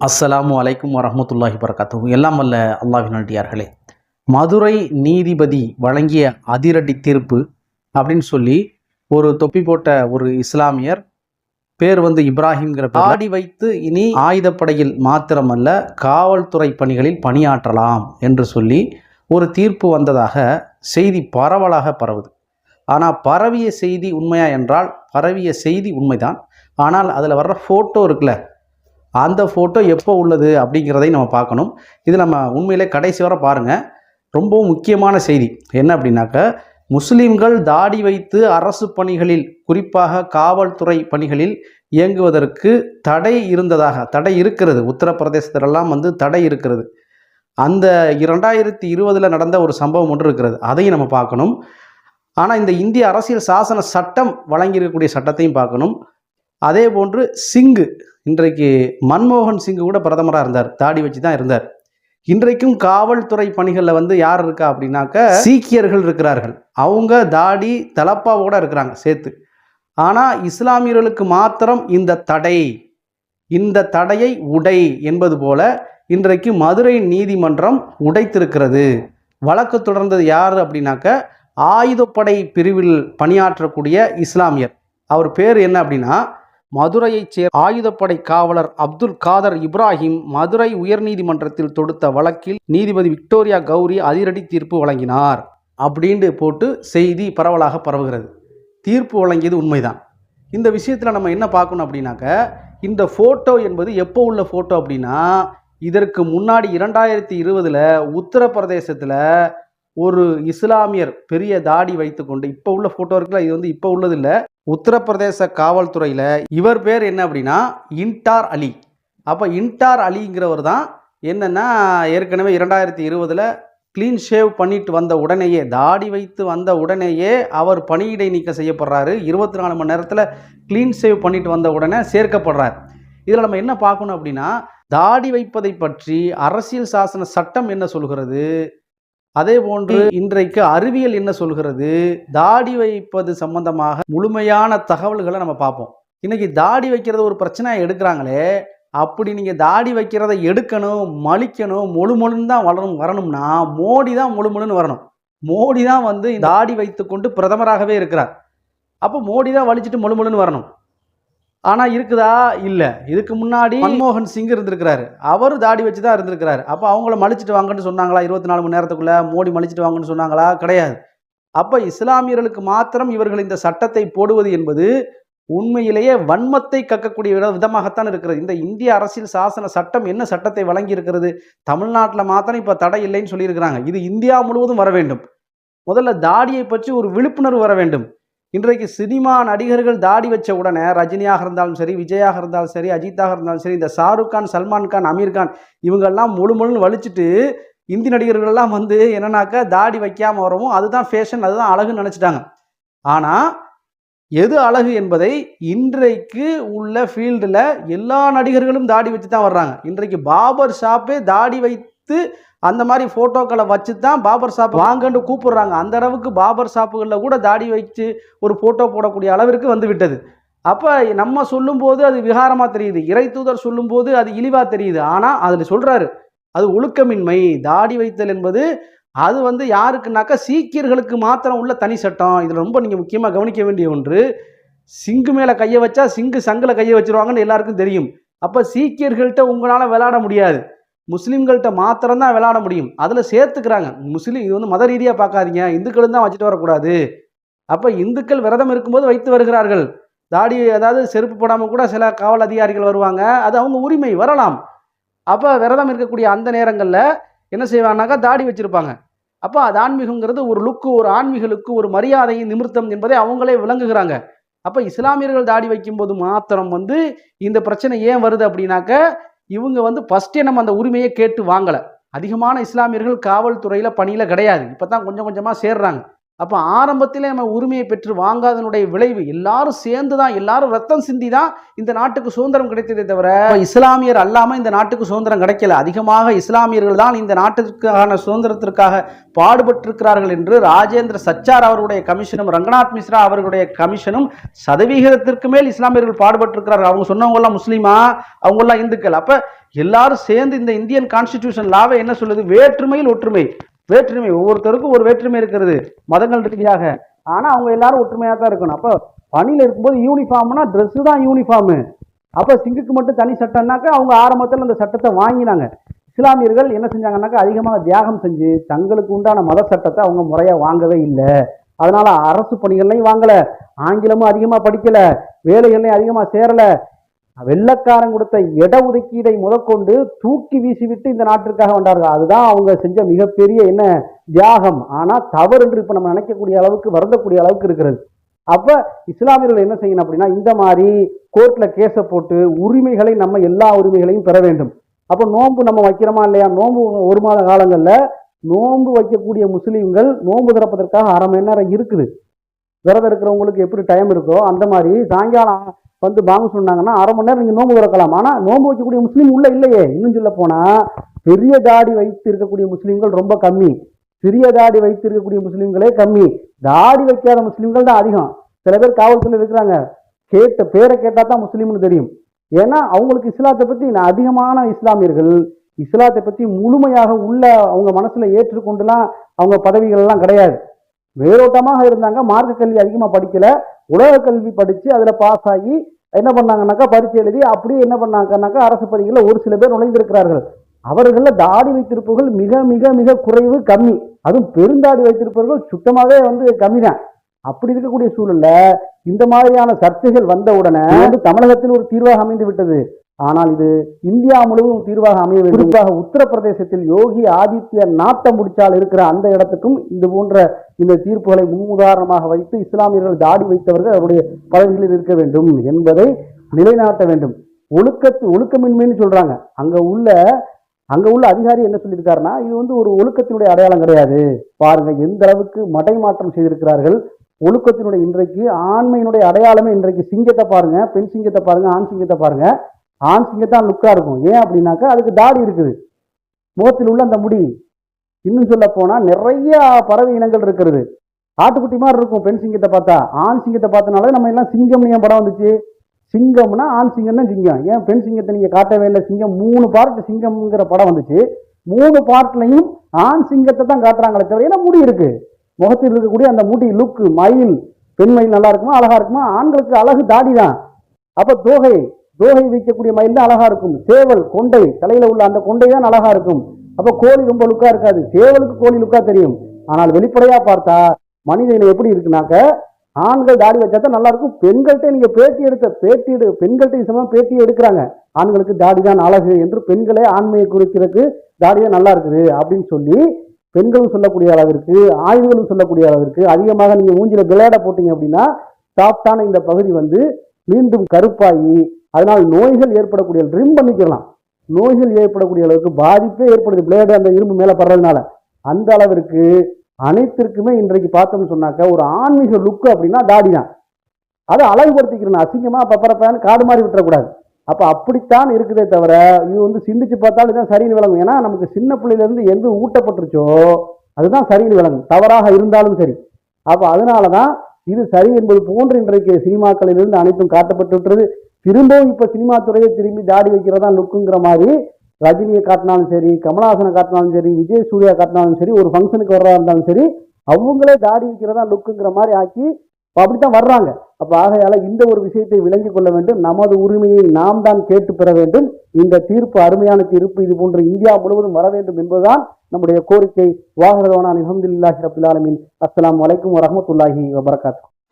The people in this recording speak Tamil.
அஸ்ஸலாமு அலைக்கும் வரஹ்மத்துல்லாஹி வரகாத்துஹு எல்லாம் வல்ல அல்லாஹின் நடிகார்களே மதுரை நீதிபதி வழங்கிய அதிரடி தீர்ப்பு அப்படின்னு சொல்லி ஒரு தொப்பி போட்ட ஒரு இஸ்லாமியர் பேர் வந்து இப்ராஹிம்ங்கிற பேர். ஆடி வைத்து இனி ஆயுதப்படையில் மாத்திரமல்ல காவல்துறை பணிகளில் பணியாற்றலாம் என்று சொல்லி ஒரு தீர்ப்பு வந்ததாக செய்தி பரவலாக பரவுது. ஆனால் பரவிய செய்தி உண்மையா என்றால் பரவிய செய்தி உண்மைதான். ஆனால் அதில் வர்ற ஃபோட்டோ இருக்குல்ல அந்த ஃபோட்டோ எப்போ உள்ளது அப்படிங்கிறதையும் நம்ம பார்க்கணும். இது நம்ம உண்மையிலே கடைசி வர பாருங்கள் ரொம்பவும் முக்கியமான செய்தி. என்ன அப்படின்னாக்க முஸ்லீம்கள் தாடி வைத்து அரசு பணிகளில் குறிப்பாக காவல்துறை பணிகளில் இயங்குவதற்கு தடை இருந்ததாக தடை இருக்கிறது. உத்தரப்பிரதேசத்திலெல்லாம் வந்து தடை இருக்கிறது. அந்த இரண்டாயிரத்தி இருபதில் நடந்த ஒரு சம்பவம் ஒன்று இருக்கிறது. அதையும் நம்ம பார்க்கணும். ஆனால் இந்த இந்திய அரசியல் சாசன சட்டம் வழங்கியிருக்கக்கூடிய சட்டத்தையும் பார்க்கணும். அதே போன்று சிங்கு இன்றைக்கு மன்மோகன் சிங் கூட பிரதமராக இருந்தார். தாடி வச்சு தான் இருந்தார். இன்றைக்கும் காவல்துறை பணிகளில் வந்து யார் இருக்கா அப்படின்னாக்க சீக்கியர்கள் இருக்கிறார்கள். அவங்க தாடி தலப்பாவோட இருக்கிறாங்க சேர்த்து. ஆனால் இஸ்லாமியர்களுக்கு மாத்திரம் இந்த தடை இந்த தடையை உடை என்பது போல இன்றைக்கு மதுரை நீதிமன்றம் உடைத்திருக்கிறது. வழக்கு தொடர்ந்தது யார் அப்படின்னாக்க ஆயுதப்படை பிரிவில் பணியாற்றக்கூடிய இஸ்லாமியர். அவர் பேர் என்ன அப்படின்னா மதுரையைச் சேர் ஆயுதப்படை காவலர் அப்துல் காதர் இப்ராஹிம் மதுரை உயர்நீதிமன்றத்தில் தொடுத்த வழக்கில் நீதிபதி விக்டோரியா கௌரி அதிரடி தீர்ப்பு வழங்கினார். அப்படின்ட்டு போட்டு செய்தி பரவலாக பரவுகிறது. தீர்ப்பு வழங்கியது உண்மைதான். இந்த விஷயத்தில் நம்ம என்ன பார்க்கணும் அப்படின்னாக்க இந்த ஃபோட்டோ என்பது எப்போ உள்ள ஃபோட்டோ அப்படின்னா இதற்கு முன்னாடி இரண்டாயிரத்தி இருபதில் உத்தரப்பிரதேசத்தில் ஒரு இஸ்லாமியர் பெரிய தாடி வைத்துக்கொண்டு இப்போ உள்ள ஃபோட்டோ இருக்குல்ல இது வந்து இப்போ உள்ளது இல்லை உத்தரப்பிரதேச காவல்துறையில் இவர் பேர் என்ன அப்படின்னா இன்டார் அலி. அப்போ இன்டார் அலிங்கிறவர் தான் என்னென்னா ஏற்கனவே இரண்டாயிரத்தி இருபதில் க்ளீன் ஷேவ் பண்ணிட்டு வந்த உடனேயே தாடி வைத்து வந்த உடனேயே அவர் பணியிடை நீக்கம் செய்யப்படுறாரு. இருபத்தி நாலு மணி நேரத்தில் க்ளீன் ஷேவ் பண்ணிட்டு வந்த உடனே சேர்க்கப்படுறார். இதில் நம்ம என்ன பார்க்கணும் அப்படின்னா தாடி வைப்பதை பற்றி அரசியல் சாசன சட்டம் என்ன சொல்கிறது அதே போன்று இன்றைக்கு அறிவியல் என்ன சொல்கிறது? தாடி வைப்பது சம்பந்தமாக முழுமையான தகவல்களை நம்ம பார்ப்போம். இன்னைக்கு தாடி வைக்கிறது ஒரு பிரச்சனையாக எடுக்கிறாங்களே அப்படி நீங்கள் தாடி வைக்கிறத எடுக்கணும் மலிக்கணும் முழு முழுன்னு தான் வளரும் வரணும்னா மோடி தான் முழு முழுன்னு வரணும். மோடி தான் வந்து தாடி வைத்துக்கொண்டு பிரதமராகவே இருக்கிறார். அப்போ மோடி தான் வலிச்சுட்டு முழு முழுன்னு வரணும். ஆனால் இருக்குதா? இல்லை. இதுக்கு முன்னாடி மன்மோகன் சிங் இருந்திருக்கிறாரு. அவர் தாடி வச்சு தான் இருந்திருக்கிறாரு. அப்போ அவங்கள மலிச்சிட்டு வாங்கன்னு சொன்னாங்களா? இருபத்தி நாலு மணி நேரத்துக்குள்ளே மோடி மலிச்சிட்டு வாங்கன்னு சொன்னாங்களா? கிடையாது. அப்போ இஸ்லாமியர்களுக்கு மாத்திரம் இவர்கள் இந்த சட்டத்தை போடுவது என்பது உண்மையிலேயே வன்மத்தை கக்கக்கூடிய வித- விதமாகத்தான் இருக்கிறது. இந்த இந்திய அரசியல் சாசன சட்டம் என்ன சட்டத்தை வழங்கி இருக்கிறது தமிழ்நாட்டில் மாத்திரம் இப்போ தடை இல்லைன்னு சொல்லியிருக்கிறாங்க. இது இந்தியா முழுவதும் வர வேண்டும். முதல்ல தாடியை பற்றி ஒரு விழிப்புணர்வு வர வேண்டும். இன்றைக்கு சினிமா நடிகர்கள் தாடி வச்ச உடனே ரஜினியாக இருந்தாலும் சரி விஜயாக இருந்தாலும் சரி அஜித்தாக இருந்தாலும் சரி இந்த ஷாருக் கான் சல்மான் கான் அமீர் கான் இவங்கெல்லாம் முழு முழுன்னு வலிச்சுட்டு இந்தி நடிகர்கள்லாம் வந்து என்னன்னாக்கா தாடி வைக்காமல் வரவும் அதுதான் ஃபேஷன் அதுதான் அழகுன்னு நினச்சிட்டாங்க. ஆனால் எது அழகு என்பதை இன்றைக்கு உள்ள ஃபீல்டில் எல்லா நடிகர்களும் தாடி வச்சு தான் வர்றாங்க. இன்றைக்கு பாபர் ஷாப்பே தாடி வைத்து அந்த மாதிரி ஃபோட்டோக்களை வச்சு தான் பாபர் ஷாப் வாங்கன்னு கூப்பிடுறாங்க. அந்த அளவுக்கு பாபர் ஷாப்புகளில் கூட தாடி வச்சு ஒரு ஃபோட்டோ போடக்கூடிய அளவிற்கு வந்து விட்டது. அப்போ நம்ம சொல்லும்போது அது விகாரமாக தெரியுது. இறை தூதர் சொல்லும்போது அது இழிவாக தெரியுது. ஆனால் அதில் சொல்கிறாரு அது ஒழுக்கமின்மை. தாடி வைத்தல் என்பது அது வந்து யாருக்குனாக்கா சீக்கியர்களுக்கு மாத்திரம் உள்ள தனி சட்டம். இதில் ரொம்ப நீங்கள் முக்கியமாக கவனிக்க வேண்டிய ஒன்று சிங்கு மேலே கையை வச்சா சிங்கு சங்கில் கையை வச்சிருவாங்கன்னு எல்லாருக்கும் தெரியும். அப்போ சீக்கியர்கள்ட்ட உங்களால் விளையாட முடியாது. முஸ்லீம்கள்ட்ட மாத்திரம் தான் விளையாட முடியும். அதில் சேர்த்துக்கிறாங்க. முஸ்லீம் இது வந்து மத ரீதியாக பார்க்காதீங்க. இந்துக்களும் தான் வச்சுட்டு வரக்கூடாது. அப்போ இந்துக்கள் விரதம் இருக்கும்போது வைத்து வருகிறார்கள். தாடி அதாவது செருப்பு போடாமல் கூட சில காவல் அதிகாரிகள் வருவாங்க. அது அவங்க உரிமை வரலாம். அப்போ விரதம் இருக்கக்கூடிய அந்த நேரங்களில் என்ன செய்வாங்கனாக்கா தாடி வச்சுருப்பாங்க. அப்போ அது ஆன்மீகங்கிறது ஒரு லுக்கு ஒரு ஆன்மீகலுக்கு ஒரு மரியாதையின் நிமித்தம் என்பதை அவங்களே விளங்குகிறாங்க. அப்போ இஸ்லாமியர்கள் தாடி வைக்கும்போது மாத்திரம் வந்து இந்த பிரச்சனை ஏன் வருது அப்படின்னாக்க இவங்க வந்து ஃபஸ்ட்டே நம்ம அந்த உரிமையை கேட்டு வாங்கலை. அதிகமான இஸ்லாமியர்கள் காவல்துறையில் பணியில் கிடையாது. இப்போ தான் கொஞ்சம் கொஞ்சமாக சேர்றாங்க. அப்போ ஆரம்பத்திலே நம்ம உரிமையை பெற்று வாங்காதனுடைய விளைவு எல்லாரும் சேர்ந்து தான் எல்லாரும் ரத்தம் சிந்தி தான் இந்த நாட்டுக்கு சுதந்திரம் கிடைத்ததே தவிர இஸ்லாமியர் அல்லாமல் இந்த நாட்டுக்கு சுதந்திரம் கிடைக்கல. அதிகமாக இஸ்லாமியர்கள் தான் இந்த நாட்டிற்கான சுதந்திரத்திற்காக பாடுபட்டிருக்கிறார்கள் என்று ராஜேந்திர சச்சார் அவருடைய கமிஷனும் ரங்கநாத் மிஸ்ரா அவர்களுடைய கமிஷனும் சதவிகிதத்திற்கு மேல் இஸ்லாமியர்கள் பாடுபட்டிருக்கிறார்கள். அவங்க சொன்னவங்கெல்லாம் முஸ்லீமா? அவங்கெல்லாம் இந்துக்கள். அப்போ எல்லாரும் சேர்ந்து இந்த இந்தியன் கான்ஸ்டிடியூஷன் லாவை என்ன சொல்லுது? வேற்றுமையில் ஒற்றுமை. வேற்றுமை ஒவ்வொருத்தருக்கும் ஒரு வேற்றுமை இருக்கிறது. மதங்கள் ரீதியாக. ஆனால் அவங்க எல்லாரும் ஒற்றுமையாக தான் இருக்கணும். அப்போ பணியில் இருக்கும்போது யூனிஃபார்ம்னா ட்ரெஸ்ஸு தான் யூனிஃபார்மு அப்போ சிங்குக்கு மட்டும் தனி சட்டம்னாக்கா அவங்க ஆரம்பத்தில் அந்த சட்டத்தை வாங்கினாங்க. இஸ்லாமியர்கள் என்ன செஞ்சாங்கன்னாக்கா அதிகமாக தியாகம் செஞ்சு தங்களுக்கு உண்டான மத சட்டத்தை அவங்க முறையாக வாங்கவே இல்லை. அதனால் அரசு பணிகள்லையும் வாங்கலை. ஆங்கிலமும் அதிகமாக படிக்கலை. வேலைகள்லையும் அதிகமாக சேரலை. வெள்ளக்காரன் கொடுத்த இட ஒதுக்கீடை முதற்கொண்டு தூக்கி வீசிவிட்டு இந்த நாட்டிற்காக வந்தார்கள். அதுதான் அவங்க செஞ்ச மிகப்பெரிய என்ன தியாகம். ஆனால் தவறு என்று இப்போ நம்ம நினைக்கக்கூடிய அளவுக்கு வருந்தக்கூடிய அளவுக்கு இருக்கிறது. அப்போ இஸ்லாமியர்கள் என்ன செய்யணும் அப்படின்னா இந்த மாதிரி கோர்ட்டில் கேஸை போட்டு உரிமைகளை நம்ம எல்லா உரிமைகளையும் பெற வேண்டும். அப்போ நோன்பு நம்ம வைக்கிறோமா இல்லையா? நோன்பு ஒரு மாத காலங்களில் நோன்பு வைக்கக்கூடிய முஸ்லீம்கள் நோன்பு திறப்பதற்காக அரை மணி நேரம் இருக்குது. விரதம் இருக்கிறவங்களுக்கு எப்படி டைம் இருக்கோ அந்த மாதிரி சாயங்காலம் வந்து பாங்க சொன்னாங்கன்னா அரை மணி நேரம் நீங்கள் நோன்பு திறக்கலாம். ஆனால் நோம்பு வைக்கக்கூடிய முஸ்லீம் உள்ளே இல்லையே. இன்னும் சொல்ல போனால் பெரிய தாடி வைத்து இருக்கக்கூடிய முஸ்லீம்கள் ரொம்ப கம்மி. சிறிய தாடி வைத்து இருக்கக்கூடிய முஸ்லீம்களே கம்மி. தாடி வைக்காத முஸ்லீம்கள் தான் அதிகம். சில பேர் காவல்துறையில் இருக்கிறாங்க. கேட்ட பேரை கேட்டால் தான் முஸ்லீம்னு தெரியும். ஏன்னா அவங்களுக்கு இஸ்லாத்தை பற்றி அதிகமான இஸ்லாமியர்கள் இஸ்லாத்தை பற்றி முழுமையாக உள்ள அவங்க மனசில் ஏற்றுக்கொண்டுலாம் அவங்க பதவிகள்லாம் கிடையாது. வேரோட்டமாக இருந்தாங்க. மார்க்க கல்வி அதிகமாக படிக்கல. உலக கல்வி படித்து அதில் பாஸ் ஆகி என்ன பண்ணாங்கன்னாக்கா பரீட்சை எழுதி அப்படியே என்ன பண்ணாங்கன்னாக்கா அரசு பதவிகளில் ஒரு சில பேர் நுழைந்திருக்கிறார்கள். அவர்களில் தாடி வைத்திருப்பவர்கள் மிக மிக மிக குறைவு கம்மி. அதுவும் பெருந்தாடி வைத்திருப்பவர்கள் சுத்தமாகவே வந்து கம்மி தான் அப்படி இருக்கக்கூடிய சூழல்ல இந்த மாதிரியான சர்ச்சைகள் வந்த உடனே வந்து தமிழகத்தில் ஒரு தீர்வாக அமைந்து விட்டது. ஆனால் இது இந்தியா முழுவதும் தீர்வாக அமைய வேண்டும். குறிப்பாக உத்தரப்பிரதேசத்தில் யோகி ஆதித்ய நாட்டம் முடிச்சால் இருக்கிற அந்த இடத்துக்கும் இது போன்ற இந்த தீர்ப்புகளை முன்னுதாரணமாக வைத்து இஸ்லாமியர்கள் தாடி வைத்தவர்கள் அவருடைய பதவிகளில் இருக்க வேண்டும் என்பதை நிலைநாட்ட வேண்டும். ஒழுக்கத்து ஒழுக்கமின்மைன்னு சொல்றாங்க. அங்க உள்ள அங்க உள்ள அதிகாரி என்ன சொல்லியிருக்காருன்னா இது வந்து ஒரு ஒழுக்கத்தினுடைய அடையாளம் கிடையாது. பாருங்க எந்த அளவுக்கு மடைமாற்றம் செய்திருக்கிறார்கள். ஒழுக்கத்தினுடைய இன்றைக்கு ஆண்மையினுடைய அடையாளமே இன்றைக்கு சிங்கத்தை பாருங்க பெண் சிங்கத்தை பாருங்க ஆண் சிங்கத்தை பாருங்க. ஆண் சிங்கத்தான் லுக்காக இருக்கும். ஏன் அப்படின்னாக்கா அதுக்கு தாடி இருக்குது. முகத்தில் உள்ள அந்த முடி. இன்னும் சொல்ல போனால் நிறைய பறவை இனங்கள் இருக்கிறது. ஆட்டுக்குட்டி மாதிரி இருக்கும் பெண் சிங்கத்தை பார்த்தா. ஆண் சிங்கத்தை பார்த்தனால நம்ம எல்லாம் சிங்கம் ஏன் படம் வந்துச்சு. சிங்கம்னா ஆண் சிங்கம் தான் சிங்கம். ஏன் பெண் சிங்கத்தை நீங்கள் காட்டவே இல்லை? சிங்கம் மூணு பார்ட் சிங்கம்ங்கிற படம் வந்துச்சு. மூணு பார்ட்லையும் ஆண் சிங்கத்தை தான் காட்டுறாங்களே தவிர ஏன்னா முடி இருக்குது முகத்தில் இருக்கக்கூடிய அந்த முடி லுக்கு மயில் பெண் மயில் நல்லா இருக்குமா அழகாக இருக்குமா? ஆண்களுக்கு அழகு தாடி தான் அப்போ தோகை தோகை வைக்கக்கூடிய மயில் தான் அழகா இருக்கும். சேவல் கொண்டை தலையில உள்ள அந்த கொண்டை தான் அழகா இருக்கும். அப்ப கோழி ரொம்ப லுக்கா இருக்காது. சேவலுக்கு கோழி லுக்கா தெரியும். ஆனால் வெளிப்படையா பார்த்தா மனிதனை எப்படி இருக்குனாக்க ஆண்கள் தாடி வச்சா தான் நல்லா இருக்கும். பெண்கள்கிட்ட நீங்க பேட்டி எடுத்த பேட்டி எடு பெண்கள்கிட்ட சமயம் பேட்டி எடுக்கிறாங்க. ஆண்களுக்கு தாடி தான் அழகு என்று பெண்களே ஆண்மையை குறிக்கிறதுக்கு தாடி நல்லா இருக்குது அப்படின்னு சொல்லி பெண்களும் சொல்லக்கூடிய அளவிற்கு ஆய்வுகளும் சொல்லக்கூடிய அளவிற்கு அதிகமாக நீங்க மூஞ்சில விளையாட போட்டீங்க அப்படின்னா சாஃப்டான இந்த பகுதி வந்து மீண்டும் கருப்பாகி அதனால் நோய்கள் ஏற்படக்கூடிய ட்ரிம் பண்ணிக்கலாம் நோய்கள் ஏற்படக்கூடிய அளவுக்கு பாதிப்பே ஏற்படுது. பிளேடு அந்த இரும்பு மேலே படுறதுனால. அந்த அளவிற்கு அனைத்திற்குமே இன்றைக்கு பார்த்தோம்னு சொன்னாக்க ஒரு ஆன்மீக லுக்கு அப்படின்னா தாடி தான். அதை அழகுபடுத்திக்கிறேன் அசிங்கமாக பப்பரப்பான்னு காடு மாதிரி விட்டுறக்கூடாது. அப்போ அப்படித்தான் இருக்குதே தவிர இது வந்து சிந்திச்சு பார்த்தாலும் இதுதான் சரின்னு விளங்கும். ஏன்னா நமக்கு சின்ன பிள்ளையிலேருந்து எந்த ஊட்டப்பட்டுருச்சோ அதுதான் சரின்னு விளங்கும். தவறாக இருந்தாலும் சரி. அப்போ அதனால தான் இது சரி என்பது போன்று இன்றைக்கு சினிமாக்களிலிருந்து அனைத்தும் காட்டப்பட்டு விட்டுறது திரும்பவும் இப்போ சினிமா துறையை திரும்பி தாடி வைக்கிறதா லுக்குங்கிற மாதிரி ரஜினியை காட்டினாலும் சரி கமலஹாசனை காட்டினாலும் சரி விஜய் சூர்யா காட்டினாலும் சரி ஒரு ஃபங்க்ஷனுக்கு வர்றதா இருந்தாலும் சரி அவங்களே தாடி வைக்கிறதா லுக்குங்கிற மாதிரி ஆக்கி அப்படி அப்படித்தான் வர்றாங்க. அப்போ ஆகையால் இந்த ஒரு விஷயத்தை விளங்கி கொள்ள வேண்டும். நமது உரிமையை நாம் தான் கேட்டு பெற வேண்டும். இந்த தீர்ப்பு அருமையான தீர்ப்பு இது போன்று இந்தியா முழுவதும் வர வேண்டும் என்பதுதான் நம்முடைய கோரிக்கை. வாகரவானான் அலமதுல்லாஹி ரபுல்லாலமின் அஸ்லாம் வலைக்கம் வரமத்துல்லாஹி வபரகாத்து